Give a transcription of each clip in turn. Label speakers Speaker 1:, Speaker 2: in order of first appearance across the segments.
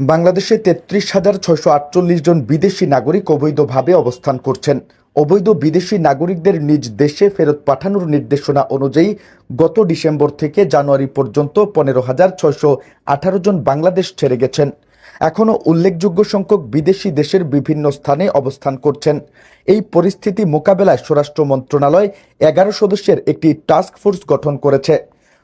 Speaker 1: বাংলাদেশে তেত্রিশ হাজার ছয়শো আটচল্লিশ জন বিদেশি নাগরিক অবৈধভাবে অবস্থান করছেন। অবৈধ বিদেশি নাগরিকদের নিজ দেশে ফেরত পাঠানোর নির্দেশনা অনুযায়ী গত ডিসেম্বর থেকে জানুয়ারি পর্যন্ত পনেরো হাজার ছয়শো আঠারো জন বাংলাদেশ ছেড়ে গেছেন। এখনও উল্লেখযোগ্য সংখ্যক বিদেশি দেশের বিভিন্ন স্থানে অবস্থান করছেন। এই পরিস্থিতি মোকাবেলায় স্বরাষ্ট্র মন্ত্রণালয় এগারো সদস্যের একটি টাস্ক ফোর্স গঠন করেছে।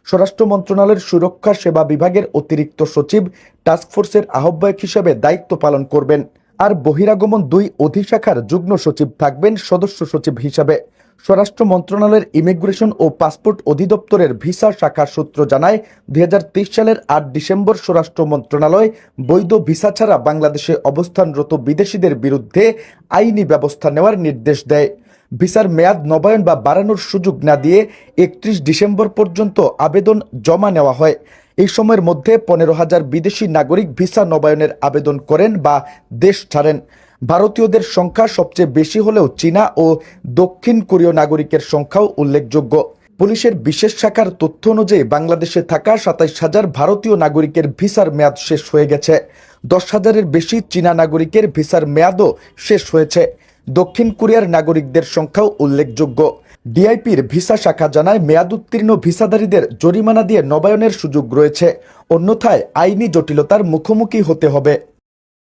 Speaker 1: স্বরাষ্ট্র মন্ত্রণালয়ের সুরক্ষা সেবা বিভাগের অতিরিক্ত সচিব টাস্কফোর্সের আহ্বায়ক হিসেবে দায়িত্ব পালন করবেন। আর বহিরাগমন দুই অধিশাখার যুগ্ম সচিব থাকবেন সদস্য সচিব হিসাবে। স্বরাষ্ট্র মন্ত্রণালয়ের ইমিগ্রেশন ও পাসপোর্ট অধিদপ্তরের ভিসা শাখার সূত্র জানায়, দুই হাজার তেইশ সালের আট ডিসেম্বর স্বরাষ্ট্র মন্ত্রণালয় বৈধ ভিসা ছাড়া বাংলাদেশে অবস্থানরত বিদেশিদের বিরুদ্ধে আইনি ব্যবস্থা নেওয়ার নির্দেশ দেয়। ভিসার মেয়াদ নবায়ন বা বাড়ানোর সুযোগ না দিয়ে একত্রিশ ডিসেম্বর পর্যন্ত আবেদন জমা নেওয়া হয়। এই সময়ের মধ্যে পনেরো হাজার বিদেশি নাগরিক ভিসা নবায়নের আবেদন করেন বা দেশ ছাড়েন। ভারতীয়দের সংখ্যা সবচেয়ে বেশি হলেও চীনা ও দক্ষিণ কোরীয় নাগরিকের সংখ্যাও উল্লেখযোগ্য। পুলিশের বিশেষ শাখার তথ্য অনুযায়ী বাংলাদেশে থাকা সাতাইশ হাজার ভারতীয় নাগরিকের ভিসার মেয়াদ শেষ হয়ে গেছে। দশ হাজারের বেশি চীনা নাগরিকের ভিসার মেয়াদও শেষ হয়েছে। দক্ষিণ কোরিয়ার নাগরিকদের সংখ্যাও উল্লেখযোগ্য। ডিআইপির ভিসা শাখা জানায়, মেয়াদ উত্তীর্ণ ভিসাধারীদের জরিমানা দিয়ে নবায়নের সুযোগ রয়েছে। অন্যথায় আইনি জটিলতার মুখোমুখি হতে হবে।